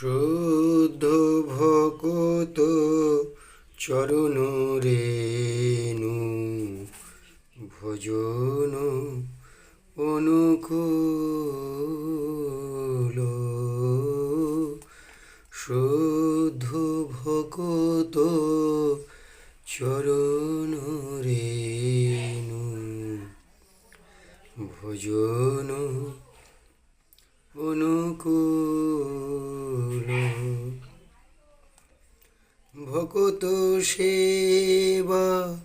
শুদ্ধ ভকত চরণ রেণু। ভজন অনুকূল। শুদ্ধ ভকত চরণ রেণু। ভজন অনুকূল। ভকত সেবা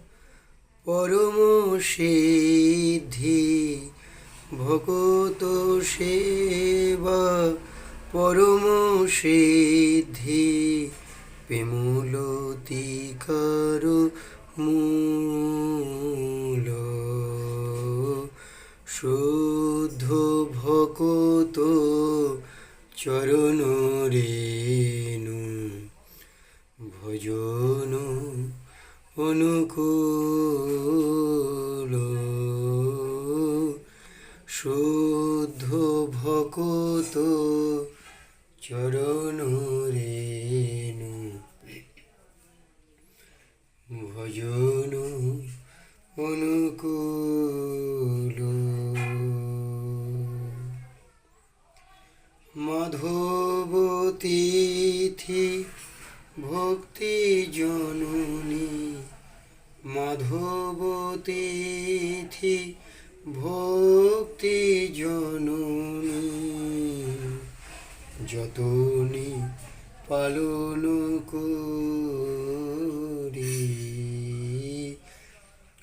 পরম সিদ্ধি। ভকত সেবা পরম সিদ্ধি। পেমুলতিকার মূল। শুদ্ধ ভকত চরণ রেণু ভজন অনুকূল শুদ্ধ ভকত চরণ রেণু। ভজন ভক্তি জননী মাধবতীথি ভক্তি জননী। যতনি পালন করি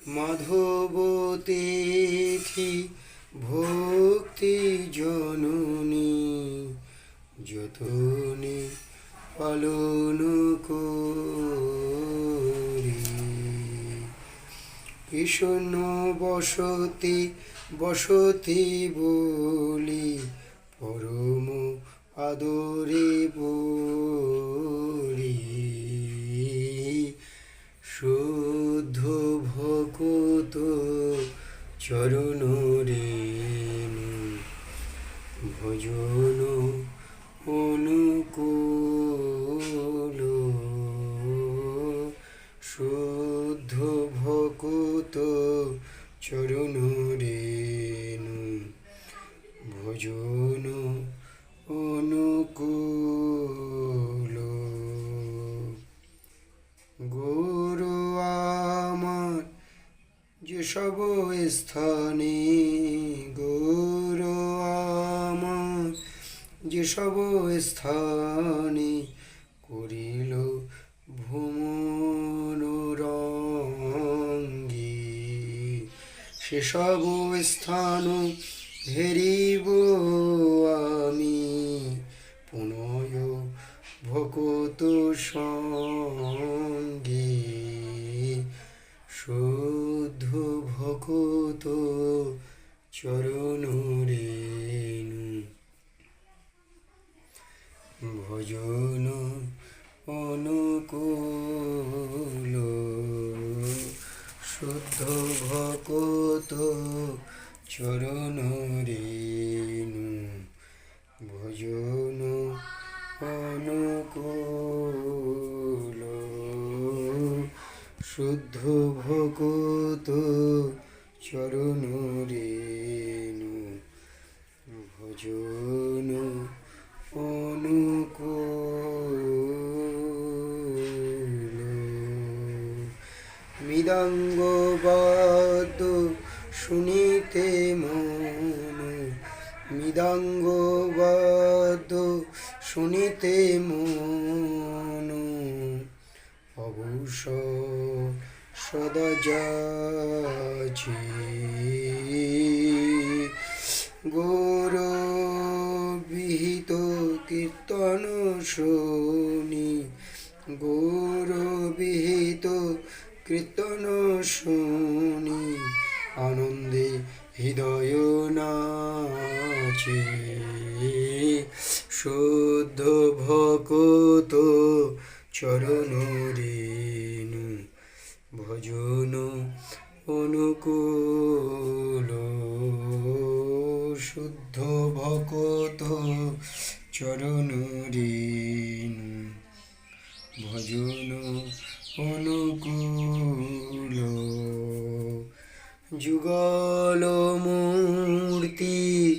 মাধবতীথি ভক্তি জননী। যতনে পালন করি কৃষ্ণ বসতি বসতি বলি, পরম আদরে বলি। শুদ্ধ ভকত চরণ রেণু, ভজন অনুকূল ভকত চরণ রেণু ভজন অনুকূল। গুরু আমার যেসব স্থানে গুরু আমার যেসব স্থানে করিল ভ্রমণরঙ্গী সেসব স্থান হেরিব আমি। পুনয় ভকত সঙ্গে শুদ্ধ ভকত চরণ রেণু ভজন অনুকূল শুদ্ধ ভকত চরণ রেণু ভজন অনুকূল। শুদ্ধ ভকত চরণ রেণু ভজন অনুকূল। মৃদঙ্গ বাদ শুনিতে মন মৃদঙ্গ বাদ শুনিতে মন, অবশ্য সদা গৌর বিহিত কীর্তন শুনি, গৌর বিহিত কীর্তন শুনি, আনন্দে হৃদয় নাচে। শুদ্ধ ভকত চরণ রেণু, ভজন অনুকূল। শুদ্ধ ভকত চরণ রেণু, ভজন অনুকূল। যুগল মূর্তি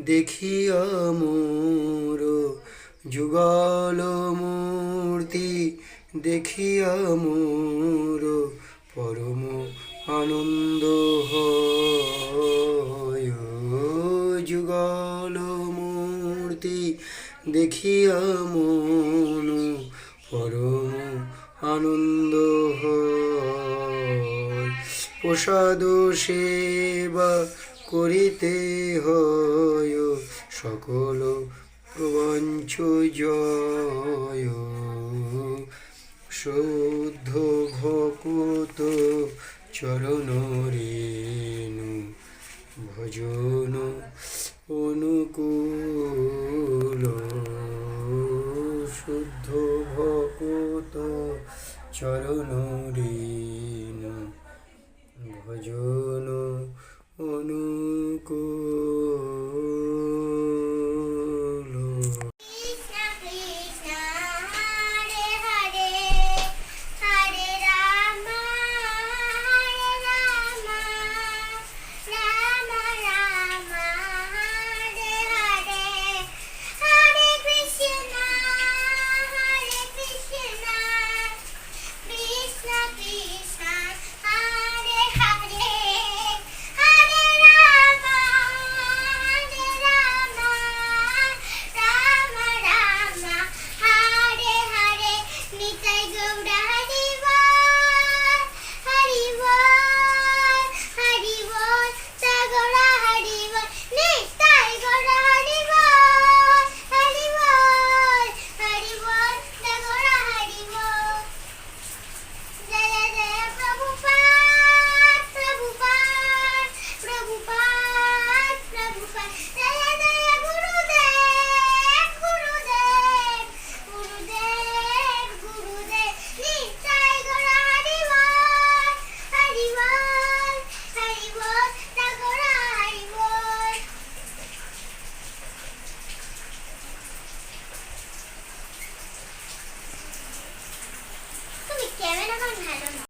দেখিয়া মোর। যুগল মূর্তি দেখিয়া মোর। পরম আনন্দ যুগল মূর্তি দেখিয়া মন। পরম আনন্দ প্রসাদ সেবা করিতে হয়। সকল প্রবঞ্চ জয়। শুদ্ধ ভকুত চরণ চরণ